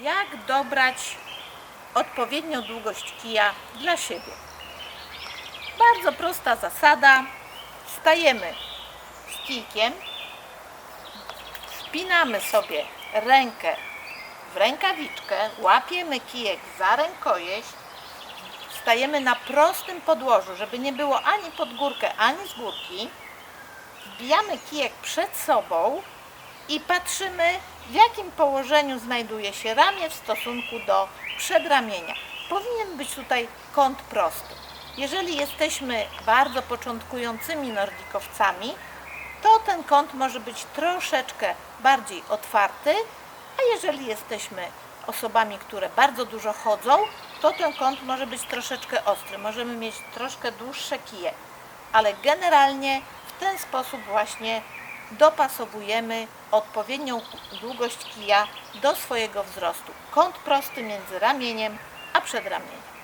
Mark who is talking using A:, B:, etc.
A: Jak dobrać odpowiednią długość kija dla siebie? Bardzo prosta zasada. Stajemy z kijkiem, spinamy sobie rękę w rękawiczkę, łapiemy kijek za rękojeść, stajemy na prostym podłożu, żeby nie było ani pod górkę, ani z górki. Wbijamy kijek przed sobą i patrzymy, w jakim położeniu znajduje się ramię w stosunku do przedramienia. Powinien być tutaj kąt prosty. Jeżeli jesteśmy bardzo początkującymi nordikowcami, to ten kąt może być troszeczkę bardziej otwarty, a jeżeli jesteśmy osobami, które bardzo dużo chodzą, to ten kąt może być troszeczkę ostry. Możemy mieć troszkę dłuższe kije, ale generalnie w ten sposób właśnie dopasowujemy odpowiednią długość kija do swojego wzrostu. Kąt prosty między ramieniem a przedramieniem.